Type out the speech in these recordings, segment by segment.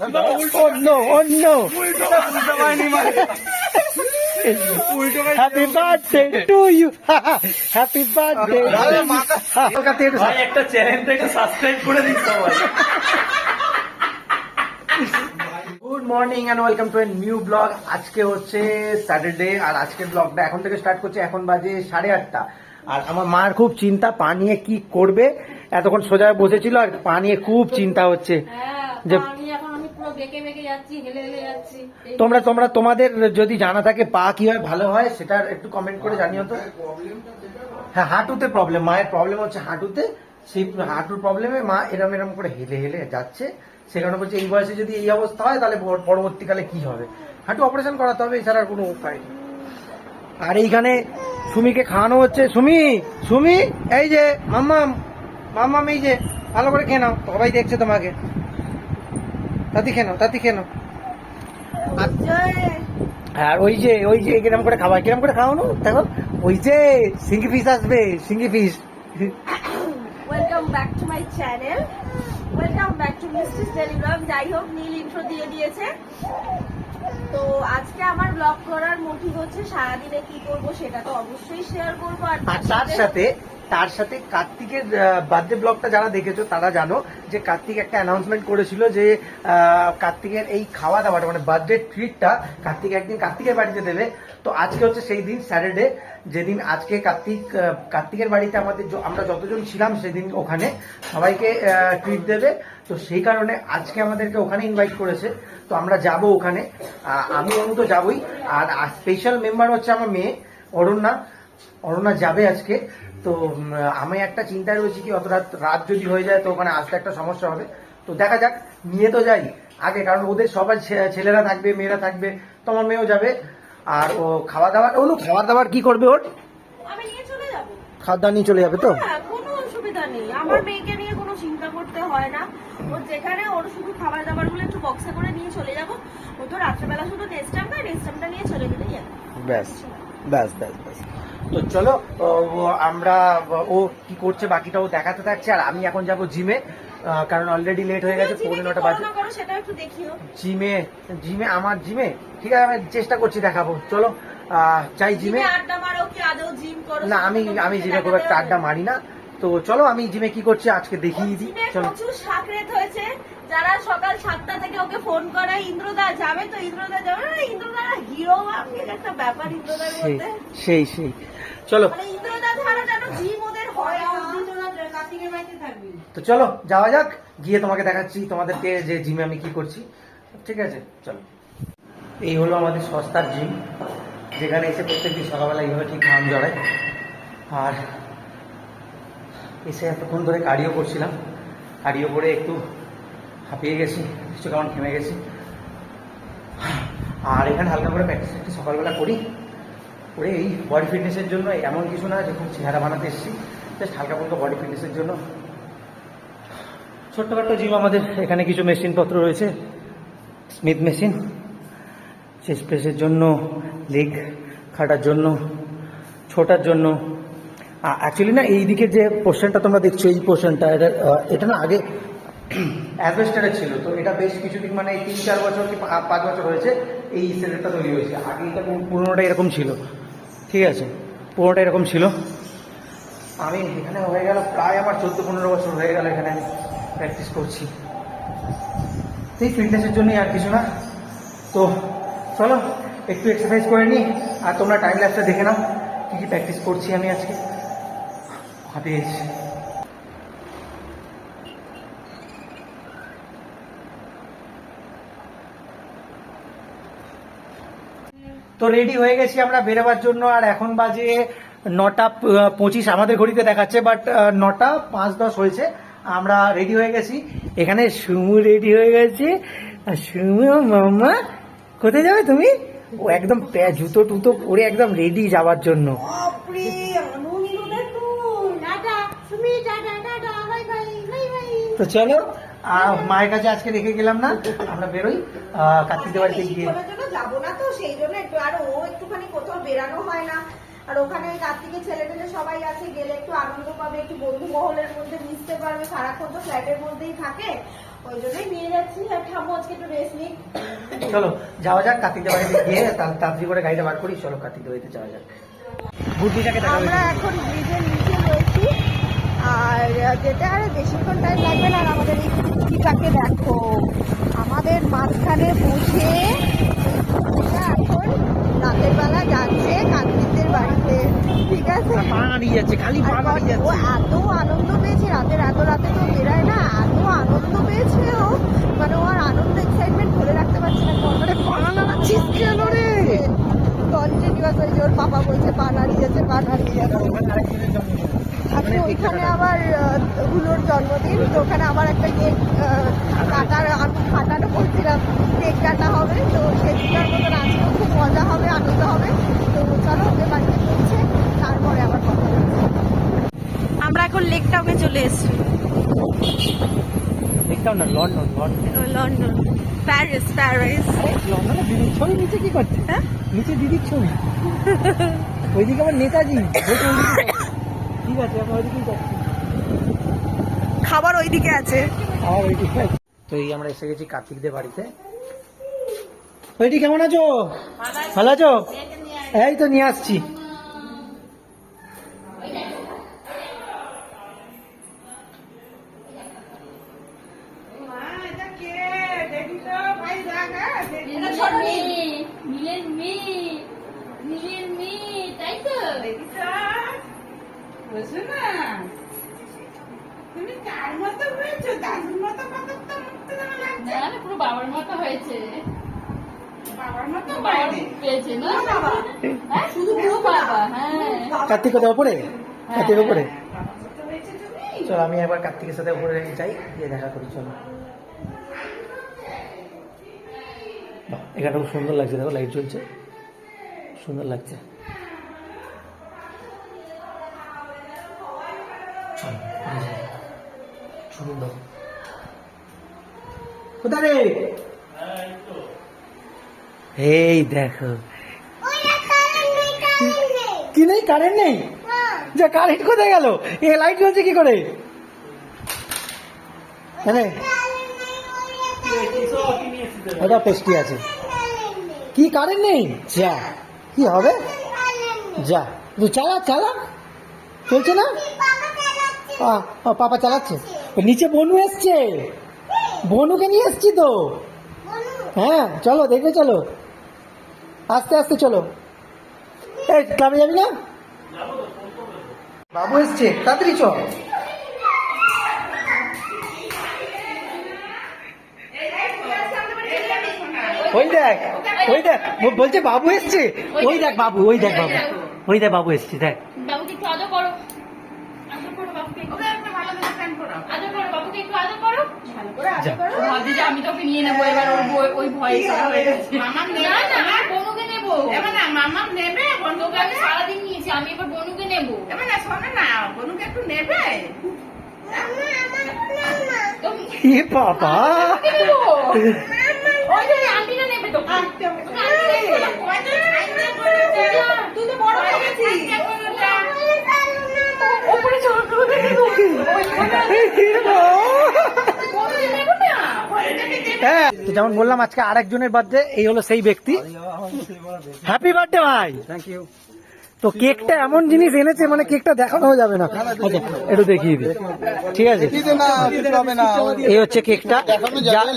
Oh no, oh no. Happy birthday to you. Happy birthday. Kolkata একটু ভাই একটা channel থেকে সাবস্ক্রাইব করে দিন সবাই। Good morning and welcome to a new vlog আজকে হচ্ছে স্যাটারডে আর আজকের ব্লগটা এখন থেকে স্টার্ট করছে। এখন বাজে সাড়ে আটটা। আর আমার মার খুব চিন্তা পা নিয়ে কি করবে? এতক্ষণ সোজা হয়ে বসেছিল আর পা নিয়ে খুব চিন্তা হচ্ছে। হ্যাঁ যে- পুরো বেঁকে বেঁকে যাচ্ছি হেলে হেলে যাচ্ছি। তোমরা তোমরা তোমাদের যদি জানা থাকে পা কীভাবে ভালো হয় সেটা একটু কমেন্ট করে জানিও তো। হ্যাঁ। হাঁটুতে প্রবলেম মায়ের প্রবলেম হচ্ছে হাঁটুতে। সেই হাঁটুর প্রবলেমে মা এরম এরম করে হেলে হেলে যাচ্ছে। সে কারণে বলছে এই বয়সে যদি এই অবস্থা হয় তাহলে পরবর্তীকালে কি হবে? হাঁটু অপারেশন করাতে হবে এছাড়া আর কোনো উপায় নেই। আর এইখানে সুমিকে খাওয়ানো হচ্ছে। সুমি সুমি এই যে মাম্মাম মাম্মাম এই যে ভালো করে খেয়ে নাও সবাই দেখছে তোমাকে। তাতি নাও তাতি খেয়ে আর ওই যে ওই যে কিরম করে খাবার কিরম করে খাওয়ানো? দেখো ওই যে সিঙ্গি পিস আসবে সিঙ্গি piece welcome back to my channel welcome back to Mishti's daily vlog যাই হোক নীল ইন্ট্রো দিয়ে দিয়েছে। তো আজকে আমার ব্লগ করার মোটিভ হচ্ছে সারাদিনে কি করব সেটা তো অবশ্যই শেয়ার করব আর তার সাথে তার সাথে কার্তিকের বার্থডে ব্লগটা যারা দেখেছ তারা জানো যে কার্তিক একটা অ্যানাউন্সমেন্ট করেছিল যে কার্তিকের এই খাওয়া দাওয়াটা মানে বার্থডে ট্রিটটা কার্তিক একদিন কার্তিকের বাড়িতে দেবে। তো আজকে হচ্ছে সেই দিন স্যাটারডে যেদিন আজকে কার্তিক কার্তিকের বাড়িতে আমাদের আমরা যতজন ছিলাম সেদিন ওখানে সবাইকে ট্রিট দেবে। তো সেই কারণে আজকে আমাদেরকে ওখানে ইনভাইট করেছে। তো আমরা যাব ওখানে। আমি অনু তো যাবই। আর স্পেশাল মেম্বার হচ্ছে আমার মেয়ে অরণ্যা অরুণা যাবে আজকে। তো আমি একটা চিন্তায় রয়েছি কি অত রাত রাত যদি হয়ে যায় তো ওখানে আসতে একটা সমস্যা হবে। তো দেখা যাক নিয়ে তো যাই। আগে কারণ ওদের সবার ছেলেরা থাকবে মেয়েরা থাকবে তোমার মেয়েও যাবে। আর ও খাওয়া দাওয়া ওগুলো খাওয়া দাওয়ার কি করবে ওর? চলে যাব। খাওয়া দাওয়া নিয়ে চলে যাবে তো? কোনো অসুবিধা নেই। আমার মেয়েকে নিয়ে কোনো চিন্তা করতে হয় না। ওর যেখানে ওর শুধু খাবার দাবারগুলো একটু বক্সে করে নিয়ে চলে যাব। ও তো রাত্রেবেলা শুধু নিয়ে চলে গেলেই ব্যাস ব্যাস ব্যাস ব্যাস। তো চলো ও, ও, আমরা ও কি করছে বাকিটাও দেখাতে থাকছে আর আমি এখন যাব জিমে কারণ অলরেডি লেট হয়ে গেছে পৌনে নটা বাজে। জিমে জিমে আমার জিমে? ঠিক আছে আমি চেষ্টা করছি দেখাবো। চলো চাই জিমে না আমি আমি জিমে খুব একটা আড্ডা মারি না। তো চলো আমি জিমে কি করছি আজকে দেখিয়ে দিই। চলো। সাকরেত হয়েছে যারা সকাল সাতটা থেকে ওকে ফোন করে ইন্দ্রদা যাবে তো ইন্দ্রদা যাবে না ইন্দ্রদা হিরো আমি একটা ব্যাপার ইন্দ্রদার মধ্যে। সেই সেই। চলো। মানে তো চলো যাওয়া যাক গিয়ে তোমাকে দেখাচ্ছি তোমাদেরকে যে জিমে আমি কি করছি। ঠিক আছে চলো। এই হলো আমাদের সস্তার জিম যেখানে এসে প্রত্যেকদিন সকালবেলা এইভাবে ঠিক ঘাম জড়ায় আর এসে এতক্ষণ ধরে কার্ডিও করছিলাম। কার্ডিও করে একটু হাঁপিয়ে গেছি কিছু কেমন থেমে গেছি। আর এখানে হালকা করে প্র্যাকটিস একটু সকালবেলা করি। এই বডি ফিটনেসের জন্য এমন কিছু না যখন চেহারা বানাতে এসেছি। জাস্ট হালকা ফুলকা বডি ফিটনেসের জন্য। ছোট্টখাট্ট জিম আমাদের এখানে কিছু মেশিনপত্র রয়েছে। স্মিথ মেশিন চেস্ট প্রেসের জন্য লেগ খাটার জন্য, ছোটার জন্য। অ্যাকচুয়ালি না, এই দিকে যে পোর্শনটা তোমরা দেখছ, এই পোর্শনটা এটা এটা না আগে অ্যাসবেস্টারের ছিল। তো এটা বেশ কিছুদিন মানে তিন চার বছর কি পাঁচ বছর হয়েছে, এই সেটেরটা তৈরি হয়েছে। আগে এটা পুরোনোটা এরকম ছিল। ঠিক আছে পুরোটা এরকম ছিল। আমি এখানে হয়ে গেল প্রায় আমার চোদ্দ পনেরো বছর হয়ে গেল এখানে আমি প্র্যাকটিস করছি। এই ফিটনেসের জন্যই আর কিছু না। তো চলো, একটু এক্সারসাইজ করে নিই, আর তোমরা টাইম ল্যাপসটা দেখে নাও, কী কী প্র্যাকটিস করছি আমি আজকে। হাঁপিয়ে তো রেডি হয়ে গেছি আমরা বেরোবার জন্য। আর এখন বাজে নটা পঁচিশ আমাদের ঘড়িতে দেখাচ্ছে বাট নটা পাঁচ দশ হয়েছে। আমরা রেডি হয়ে গেছি। এখানে সুমু রেডি হয়ে গেছে। আর সুমু মামা কোথায় যাবে তুমি? ও একদম জুতো টুতো পরে একদম রেডি যাওয়ার জন্য। তো চলো মায়ের কাছে আজকে রেখে গেলাম না আমরা বেরোই আহ, কার্তিকের বাড়িতে গিয়ে। যাব না তো সেই জন্য একটু আর ও একটুখানি কোথাও বেরানো হয় না। আর ওখানে কার্তিকের ছেলে টেলে সবাই আছে গেলে একটু আনন্দ পাবে একটু বন্ধু মহলের মধ্যে মিশতে পারবে সারাক্ষণ তো ফ্ল্যাটের মধ্যেই থাকে। ওই জন্যই নিয়ে যাচ্ছি আর ঠাম্মু আজকে একটু রেস্ট নিই চলো যাওয়া যাক কার্তিকদের বাড়িতে গিয়ে তাড়াতাড়ি করে গাড়িটা বার করি চলো কার্তিকদের বাড়িতে যাওয়া যাক। আমরা এখন ব্রিজের নিচে আর যেতে আর বেশিক্ষণ টাইম লাগবে না আর আমাদের এই কুর্তিটাকে দেখো। আমাদের মাঝখানে বসে এখন রাতের বেলা যাচ্ছে কার্তিকদের বাড়িতে ঠিক আছে? যাচ্ছে খালি ও এত আনন্দ পেয়েছে রাতের এত রাতে তো বেরায় না এত আনন্দ পেয়েছে ও। মানে ও আর আনন্দ এক্সাইটমেন্ট ধরে রাখতে পারছে না নাড়াচ্ছিস কেন রে? কন্টিনিউয়াস ওই যে ওর পাপা বলছে আজকে ওইখানে আবার হুলোর জন্মদিন তো ওখানে আবার একটা কেক কাটার আমি কাটানো করছিলাম কেক কাটা হবে তো সেদিনকার মতন আজকেও খুব মজা হবে আনন্দ হবে। তো চলো ওদের বাড়িতে তারপরে আবার কথা বলছি আমরা এখন লেক টাউনে চলে এসেছি। দেখতাম না London London. London. Paris Paris. লন্ডনে দিদির ছবি নিচে কি করছে? হ্যাঁ? নিচে দিদির ছবি। ওইদিকে আবার নেতাজি। ঠিক আছে আমরা ওইদিকেই যাচ্ছি। খাবার ওইদিকে আছে। ওইদিকে আছে। তো এই আমরা এসে গেছি কার্তিকদের বাড়িতে। ওইটি কেমন আছো। ভালো আছো? এই তো নিয়ে আসছি। কার্তিক কোথাও ওপরে? কার্তিক ওপরে বাবার মতো হয়েছে তুমি চলো আমি একবার কার্তিকের সাথে উপরে যাই গিয়ে দেখা করি চলো। বাহ, এখানটা খুব সুন্দর লাগছে দেখো লাইট জ্বলছে। সুন্দর লাগছে। চলো, সুন্দর কোথায় রে? এই দেখো। কি নেই? কারেন্ট নেই? যা কারেন্ট কোথায় গেল? এ লাইট জ্বলছে কি করে? হ্যাঁ ওটা পেস্টি আছে। কি কারেন্ট নেই? যা। কি হবে? যা। তুই চালা চালা। চলছে না? পাপা চালাচ্ছে। নিচে বনু এসছে। বনুকে নিয়ে এসছি তো। হ্যাঁ চলো দেখবে চলো। আস্তে আস্তে চলো। এই ক্লাবে যাবি না? বাবু এসছে তাড়াতাড়ি চ। ওই দেখ ওই দেখ বলছে বাবু এসছে। ওই দেখ বাবু ওই দেখ বাবু ওই দেখ বাবু এসছে দেখ। বাবুকে একটু আদর করো। আদর করো বাবুকে একটু। ওকে একটা ভালো করে প্যান্ট পরাও আদর করো বাবুকে একটু আদর করো। যা। ভাবছি যে আমি তোকে নিয়ে নেব এবার ওই ভয়ে হয়ে নেবে তোকে আমি সারাদিন নিয়েছি আমি এবার বনুকে নেব। এবার না শোনো না বনুকে একটু নেবে? এ বাবা। ওই যে আন্টিটা নেবে তুই তো বড় হয়ে গেছিস। ওপরে চল তোকে নেব। বনুকে নেব না হ্যাঁ। তো যেমন বললাম আজকে আরেকজনের বার্থডে এই হলো সেই ব্যক্তি। হ্যাপি বার্থডে ভাই। থ্যাংক ইউ তো কেকটা এমন জিনিস এনেছে মানে কেকটা দেখানো যাবে না। আচ্ছা একটু দেখিয়ে দিই। ঠিক আছে? এই হচ্ছে কেকটা।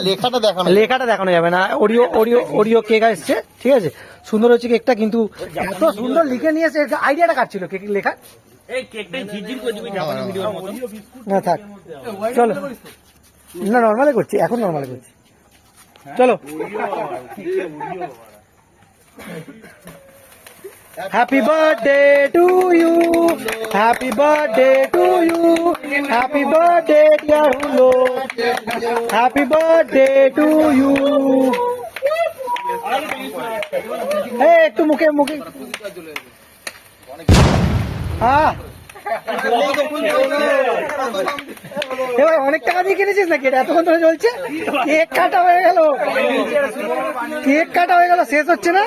লেখাটা দেখানো লেখাটা দেখানো যাবে না। ওরিও ওরিও ওরিও কেক আসছে ঠিক আছে? সুন্দর হচ্ছে কেকটা কিন্তু এত সুন্দর লিখে নিয়েছে আইডিয়াটা কার ছিল কেক লেখা? এই কেকটা ঝিরঝির করে দিবি জাপানি ভিডিওর মতো না থাক। চলো। না নর্মালে করছি এখন নর্মালে করছি। চলো। Happy birthday to you happy birthday to you happy birthday dear Hulo happy birthday to you একটু মুখে মুখে আহ এবার অনেক টাকা দিয়ে কিনেছিস নাকি? এটা এতক্ষণ ধরে চলছে? কেক কাটা হয়ে গেল। কেক কাটা হয়ে গেল, শেষ হচ্ছে না?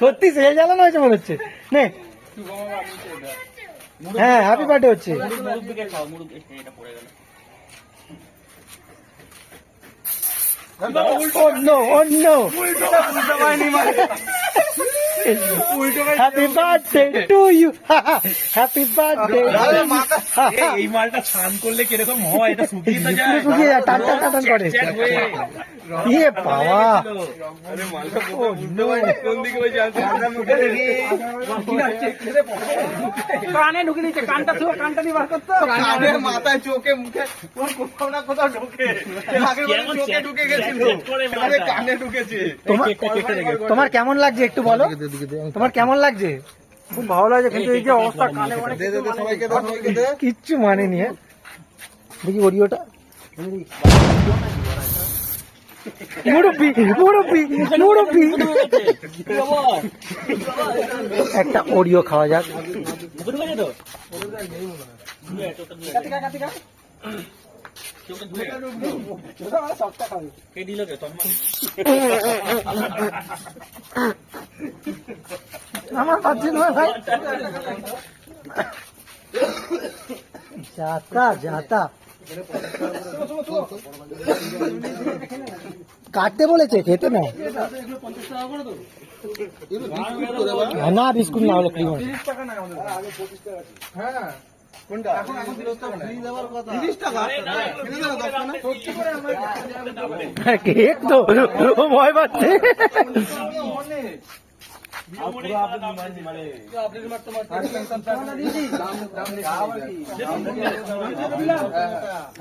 সত্যি সেল জ্বালানো হয়েছে মনে হচ্ছে। হ্যাঁ হ্যাপি বার্থডে হচ্ছে। Oh no, oh no. Happy birthday to you. Happy birthday. এই মালটা স্নান করলে কীরকম হয়? এটা শুকিয়ে তো যায়। শুকিয়ে যায়, টান টান টান করে। ইয়ে বাবা. কানে ঢুকে দিচ্ছে কানটা ছুঁয়ে কানটা নিয়ে বার করতো। কানের মাথায় চোখে মুখে কোথাও না কোথাও ঢোকে। চোখে গেছিল। কানে ঢুকেছে। তোমার কেমন লাগছে একটু বলো? তোমার কেমন লাগছে? খুব ভালো লাগছে কিন্তু এই যে অবস্থা কানে মানে দে দে দে সবাইকে দে সবাইকে দে। কিচ্ছু মানেনি হ্যাঁ? দেখি অডিওটা। মুরব্বি মুরব্বি মুরব্বি। একটা অডিও খাওয়া যাক। আমার পাচ্ছি না ভাই যাতা যাতা কাটতে বলেছে, খেতে না না, বিস্কুট না, হলো ক্রিম কোনটা? দশ টাকা। কেক তো? ভয় পাচ্ছে।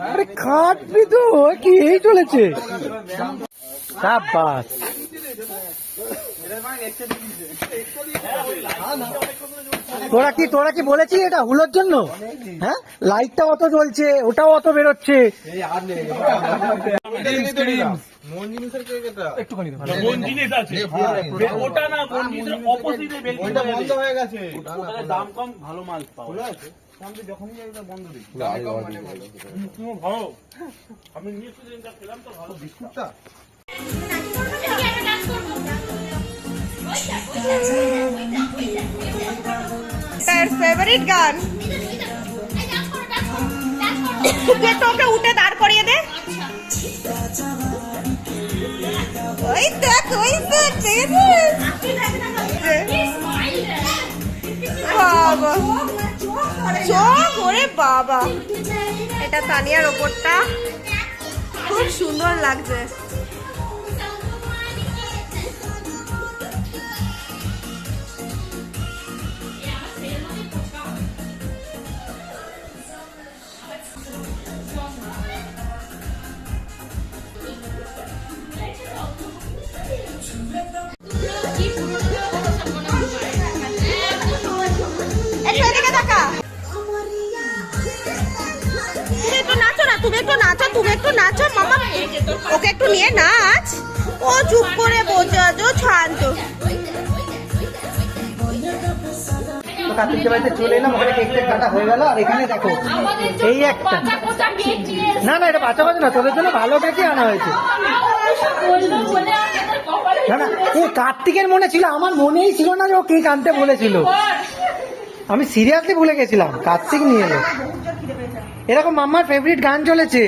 আরে খাটবি তো। কি এই চলেছে। সাবাস তোরা কি তোরা কি বলেছিস এটা হুলোর জন্য? হ্যাঁ? লাইটটা অত জ্বলছে ওটাও অত বেরোচ্ছে। জিনিসের কেক এটা কোন জিনিস আছে। ওটা না কোন জিনিসের অপোজিটে বেল ওইটা বন্ধ গেছে। ওটাতে দাম কম ভালো মাল পাওয়া যায় তুমি ভালো। আমি নিয়ে খেলাম তো ভালো। বিস্কুটটা? তার ফেভারিট গান? একটু ওকে উঠে দাঁড় করিয়ে দে। ওই দেখ ওই দেখ বাবা। চোখ ওরে বাবা। এটা তানিয়ার ওপরটা। খুব সুন্দর লাগছে। তুমি একটু তুমি একটু নাচো ওকে একটু নিয়ে নাচ চুপ করে আছে চলে হয়ে এই একটা না না এটা বাচ্চা বাচ্চা না তোদের জন্য ভালো কেকই আনা হয়েছে না না ও কার্তিকের মনে ছিল, আমার মনেই ছিল না যে ও কেক আনতে বলেছিল। আমি সিরিয়াসলি ভুলে গেছিলাম, কার্তিক নিয়ে এলো। এরকম মাম্মার ফেভারিট গান চলেছে।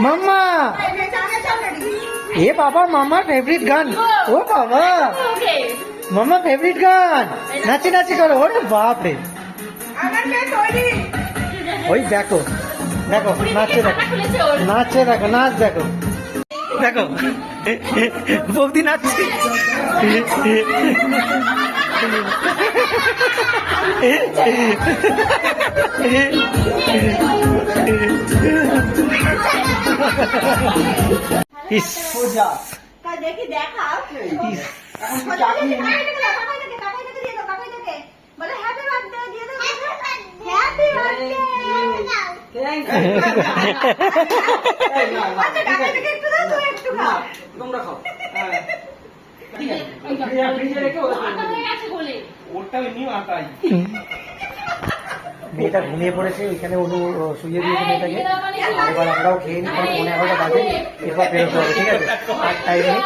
মাম্মা! এ বাবা, মাম্মার ফেভারিট গান। ও বাবা! মাম্মা ফেভারিট গান। নাচি নাচি করো। ওরে বাপ রে ওই দেখো দেখো নাচছে দেখো নাচছে দেখো, নাচ দেখো। দেখো। বৌদি নাচছে। ইস। দেখি দেখাও ইস। হ্যাপি বার্থডে আচ্ছা তোমরা খাও হয়ে মেয়েটা ঘুমিয়ে পড়েছে এখানে অনু শুয়ে শুইয়ে দিয়েছে মেয়েটাকে এবার আমরাও খেয়ে নিই কারণ পনেরো এগারোটা বাজে এরপর বেরোতে হবে ঠিক আছে আর টাইম নেই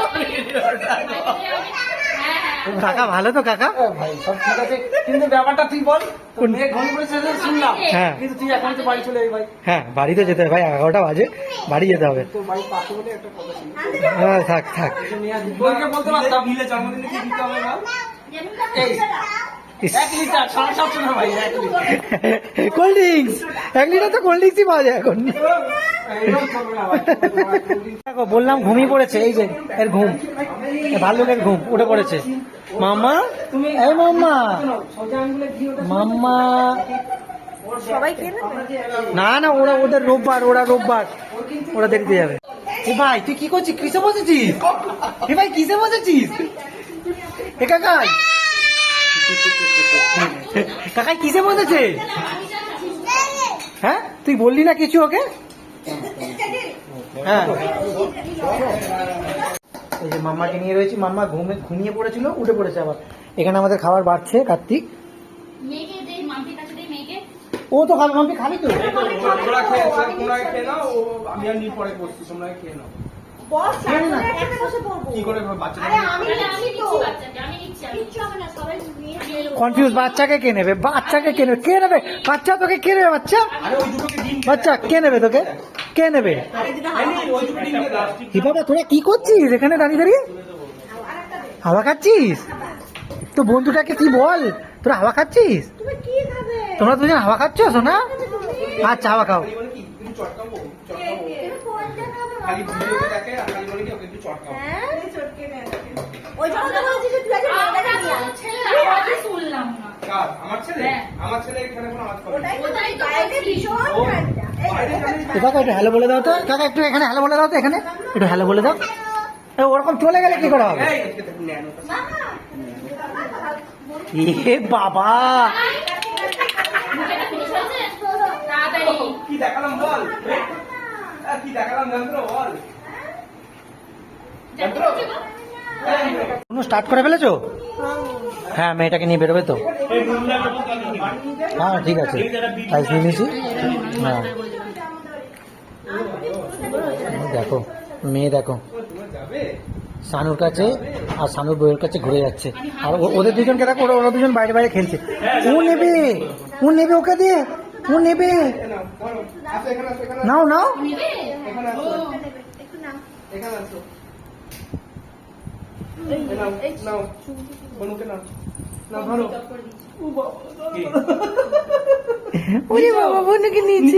কাকা ভালো তো কাকা? ভাই সব ঠিক আছে। কিন্তু ব্যাপারটা তুই বল শুনলাম। হ্যাঁ। কিন্তু তুই এখন তো বাড়ি চলে ভাই। হ্যাঁ বাড়িতে যেতে হবে ভাই এগারোটা বাজে বাড়ি যেতে হবে। হ্যাঁ থাক থাক। বলতে পারতাম। জন্মদিনে কি দিতে হবে এক এক কোল্ড ড্রিঙ্কস এক লিটার তো কোল্ড ড্রিঙ্কসই পাওয়া যায় এখন। দেখো বললাম ঘুমিয়ে পড়েছে এই যে এর ঘুম। এ ভাল্লুকের ঘুম উঠে পড়েছে। মাম্মা? এই মাম্মা। মাম্মা। সবাই না না ওরা ওদের রোববার ওরা রোববার। ওরা দেখতে যাবে। এ ভাই তুই কি করছিস? কিসে বসেছিস? এ ভাই কিসে বসেছিস? এ কাকাই। কাকাই কিসে বসেছে? হ্যাঁ? তুই বললি না কিছু ওকে? হ্যাঁ। এই যে মাম্মাকে নিয়ে রয়েছি মাম্মা ঘুমে ঘুমিয়ে পড়েছিল উঠে পড়েছে আবার। এখানে আমাদের খাবার বাড়ছে কার্তিক। ও তো খাবে মাম্পি খাবি তো? বস কি করে আরে আমি আমি নিচ্ছি বাচ্চাকে আমি কিচ্ছু হবে না সবাই নিয়ে কনফিউজ বাচ্চাকে কে নেবে? বাচ্চাকে কে নেবে? কে নেবে? বাচ্চা তোকে কে নেবে বাচ্চা? বাচ্চা কে নেবে তোকে? কে নেবে? কি বাবা তোরা কি করছিস এখানে দাঁড়িয়ে দাঁড়িয়ে? হাওয়া খাচ্ছিস? তো বন্ধুটাকে কি বল? তোরা হাওয়া খাচ্ছিস? তোমরা দুজন হাওয়া খাচ্ছ না আচ্ছা হাওয়া খাও। খালি ভিডিওতে দেখে আর খালি বলে কি ওকে একটু চটকাবো হ্যাঁ ওই জন্য তো বলছি যে তুই আগে মেয়েটাকে নিয়ে আয়। ছেলে আমি শুনলাম না কার আমার ছেলে হ্যাঁ। আমার ছেলে এখানে কোনো আওয়াজ করে ওটাই তো বাইরে ভীষণ কাকা একটু হ্যালো বলে দাও তো কাকা একটু এখানে হ্যালো বলে দাও তো এখানে একটু হ্যালো বলে দাও ওরকম চলে গেলে কি করে হবে। এ বাবা কি দেখালাম বল কি দেখালাম যন্ত্র? বল। যন্ত্র স্টার্ট করে ফেলেছো? হ্যাঁ মেয়েটাকে নিয়ে বেরোবে তো? হ্যাঁ ঠিক আছে। সাইজ নিয়ে নিয়েছি। হ্যাঁ। দেখো মেয়ে দেখো। সানুর কাছে আর সানুর বইয়ের কাছে ঘুরে যাচ্ছে। আর ওদের দুজনকে দেখো ওরা ওরা দুজন বাইরে বাইরে খেলছে। ও নেবে? ও নেবে ওকে দিয়ে? ও নেবে নাও। নাও? ওরে বাবা বোনকে নিয়েছি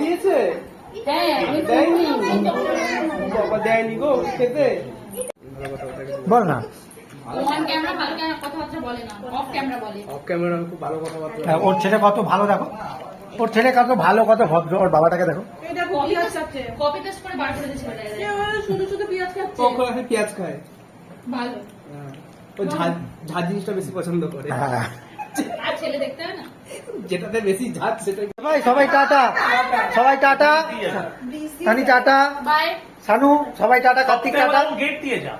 দিয়েছে? হ্যাঁ বাবা দেয়নি গো খেতে বল না। অন ক্যামেরা ভালো ক্যামেরা কথাবার্তা বলে না। অফ ক্যামেরা বলে। অফ ক্যামেরা আমি খুব ভালো কথাবার্তা হ্যাঁ, ওর ছেলে কত ভালো দেখো। ওর ছেলে কত ভালো কত ভদ্র ওর বাবাটাকে দেখো। পেঁয়াজ খায়? ভালো। হ্যাঁ। ও ঝাল ঝাল জিনিসটা বেশি পছন্দ করে। হ্যাঁ। আর ছেলে দেখতে হয় না? যেটাতে বেশি সবাই সবাই টাটা। সবাই টাটা। সানি টাটা। সানু সবাই টাটা। কার্তিক টাটা। গেট দিয়ে যা।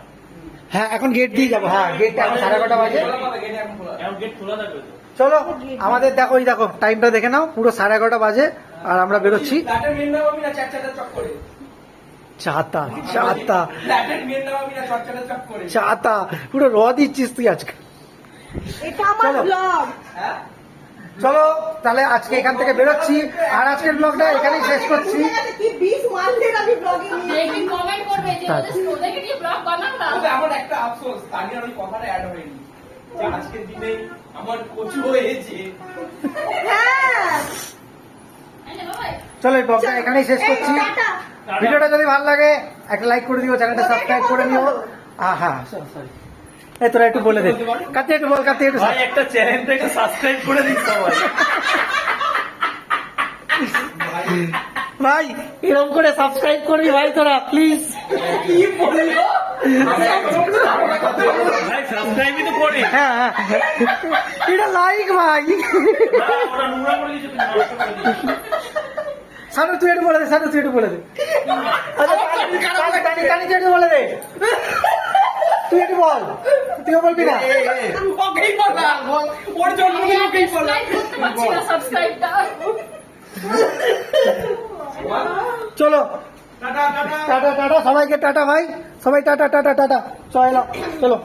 হ্যাঁ এখন গেট দিয়ে যাব। হ্যাঁ গেটটা এখন সাড়ে এগারোটা বাজে। চলো আমাদের দেখো ওই দেখো টাইমটা দেখে নাও পুরো সাড়ে এগারোটা বাজে আর আমরা বেরোচ্ছি। চাতা চাতা। চাতা পুরো র দিচ্ছিস তুই আজকে? চলো। চলো তাহলে আজকে এখান থেকে বেরোচ্ছি। আর আজকের ব্লগটা এখানেই শেষ করছি। আমি ব্লগিং দেখবি কমেন্ট করবে যে ওদের ব্লগ বানাও না? তবে আমার একটা আফসোস তানিয়ার ওই কথাটা অ্যাড হয়নি। যে আজকের দিনে আমার কচু হয়েছে। হ্যাঁ। চলো এই ব্লগটা এখানেই শেষ করছি। ভিডিওটা যদি ভালো লাগে একটা লাইক করে দিও চ্যানেলটা সাবস্ক্রাইব করে নিও। আ, হ্যাঁ সরি এই তোরা একটু বলে দে। কাতে একটু বল কাতে একটু ভাই একটা চ্যানেলটা একটু সাবস্ক্রাইব করে দিস সবাই। ভাই এরকম করে সাবস্ক্রাইব করবি ভাই তোরা প্লিজ ভাই সাবস্ক্রাইবই তো করে। হ্যাঁ হ্যাঁ। এটা লাইক ভাই। দিয়েছ। সানু তুই বলে দে সানু তুই একটু বলে দে। আচ্ছা, তুই বলে দে। তুই বল তুইও বলবি না? ওকেই বলা ওর জন্য ওকেই বলা সাবস্ক্রাইব চলো। Tata tata. টাটা টাটা সবাইকে টাটা ভাই। সবাই টাটা টাটা টাটা চলো চলো।